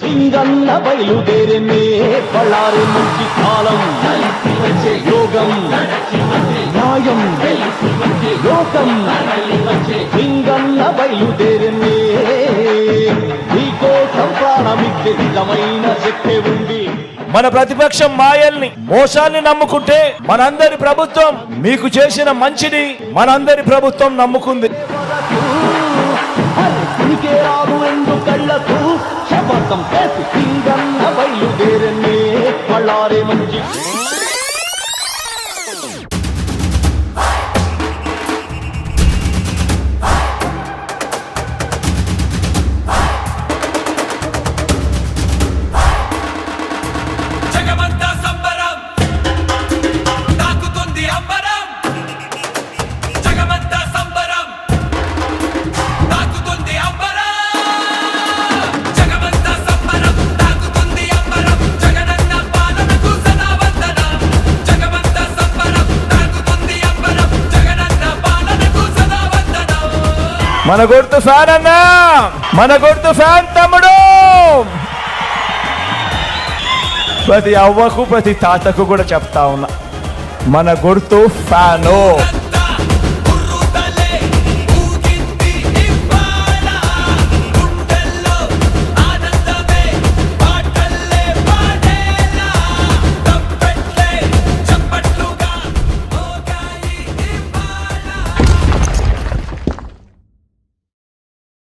సింగన్న బయలుదేరనే బళ్ళారి మంచి కాలం. యోగం న్యాయం లోకం. సింగన్న బయలుదేరనే నీకోసం ప్రాణమిచ్చే నిజమైన శక్తి ఉంది. మన ప్రతిపక్షం మాయల్ని మోసాన్ని నమ్ముకుంటే మనందరి ప్రభుత్వం మీకు చేసిన మంచిని మనందరి ప్రభుత్వం నమ్ముకుంది. tão perto, sim. మన గుర్తు ఫ్యాన్ మన గుర్తు ఫ్యాన్ తమ్ముడు. ప్రతి అవ్వకు ప్రతి తాతకు కూడా చెప్తా ఉన్నా మన గుర్తు ఫ్యాను.